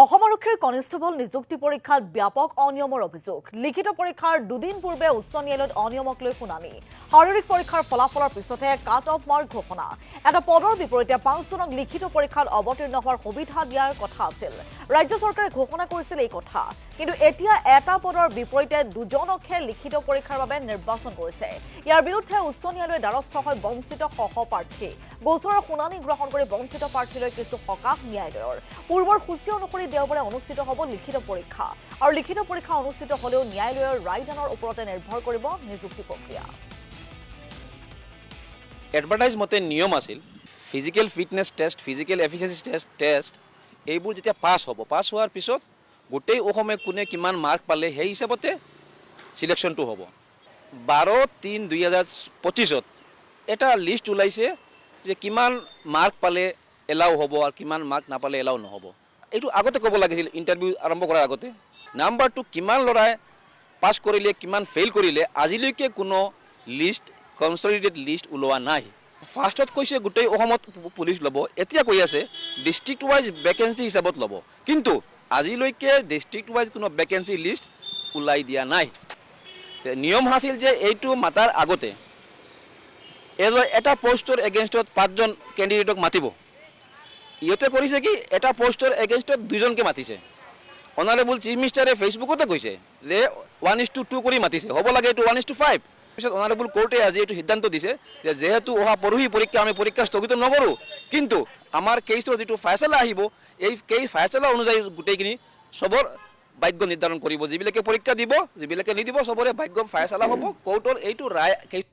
অসম constable নিযুক্তি পৰীক্ষাত ব্যাপক অনিয়মৰ অভিযোগ। লিখিত পৰীক্ষাৰ দুদিন পূৰ্বে উচ্চ ন্যায়ালয়ত অনিয়মক লৈ শুনানি। শাৰীৰিক পৰীক্ষাৰ ফলাফলৰ পিছতহে কাট অফ মাৰ্ক ঘোষণা। এটা পদৰ বিপৰীতে পাঁচজনক লিখিত পৰীক্ষাত অৱতীৰ্ণ হোৱাৰ সুবিধা দিয়াৰ কথা আছিল। ৰাজ্য চৰকাৰে ঘোষণা কৰিছিল এই কথা। কিন্তু এতিয়া এটা পদৰ বিপৰীতে দুজনকহে লিখিত পৰীক্ষাৰ বাবে নিৰ্বাচন কৰিছে। ইয়াৰ বিৰুদ্ধে উচ্চ ন্যায়ালয়ে দ্বাৰস্থ হয় বঞ্চিত সহপাঠী গোচৰৰ শুনানি গ্ৰহণ কৰি বঞ্চিত প্ৰাৰ্থীলৈ কিছু সকাহ ন্যায়ালয়ৰ। পূৰ্বৰ সূচী অনুসৰি দেওবাৰে অনুষ্ঠিত হ'ব লিখিত পৰীক্ষা আৰু লিখিত পৰীক্ষা অনুষ্ঠিত হ'লেও ন্যায়ালয়ৰ ৰায়দানৰ ওপৰতে নিৰ্ভৰ কৰিব নিযুক্তি প্ৰক্ৰিয়া। এডভাৰটাইজ মতে নিয়ম আছিল physical fitness test physical efficiency test test এইবোৰ যেতিয়া পাছ হ'ব পাছ হোৱাৰ পিছত গোটেই অসমে কোনে কিমান মাৰ্ক পালে সেই হিচাপতে চিলেকশ্যনটো হ'ব। বাৰ তিন দুই হাজাৰ পঁচিছত এটা লিষ্ট ওলাইছে যে কিমান মাৰ্ক পালে এলাও হ'ব আৰু কিমান মাৰ্ক নাপালে এলাও নহ'ব। এইটো আগতে ক'ব লাগিছিল ইণ্টাৰভিউ আৰম্ভ কৰাৰ আগতে। নাম্বাৰ টু কিমান ল'ৰাই পাছ কৰিলে, কিমান ফেইল কৰিলে, আজিলৈকে কোনো লিষ্ট কনচলিডেট লিষ্ট ওলোৱা নাই। ফাৰ্ষ্টত কৈছে গোটেই অসমত পুলিচ ল'ব, এতিয়া কৈ আছে ডিষ্ট্ৰিক্ট ৱাইজ ভেকেঞ্চি হিচাপত ল'ব। কিন্তু আজিলৈকে ডিষ্ট্ৰিক্ট ৱাইজ কোনো ভেকেঞ্চি লিষ্ট ওলাই দিয়া নাই। নিয়ম আছিল যে এইটো মাতাৰ আগতে। এটা পষ্টৰ এগেইনষ্টত পাঁচজন কেণ্ডিডেটক মাতিব। ইহঁতে কৰিছে কি, এটা পষ্টৰ এগেইনষ্টত দুজনকে মাতিছে। অনাৰেবল চিফ মিনিষ্টাৰে ফেচবুকতে কৈছে যে ওৱান ইজ টু টু কৰি মাতিছে, হ'ব লাগে এইটো ওৱান ইজ টু ফাইভ পিছত অনাৰেবল কোৰ্টে আজি এইটো সিদ্ধান্ত দিছে যে যিহেতু অহা পৰহি পৰীক্ষা, আমি পৰীক্ষা স্থগিত নকৰোঁ, কিন্তু আমাৰ কেছৰ যিটো ফাইচলা আহিব, এই কেই ফাইচলা অনুযায়ী গোটেইখিনি চবৰ ভাগ্য নিৰ্ধাৰণ কৰিব। যিবিলাকে পৰীক্ষা দিব, যিবিলাকে নিদিব, চবৰে ভাগ্য ফাইচলা হ'ব। কোৰ্টৰ এইটো ৰায় কেছ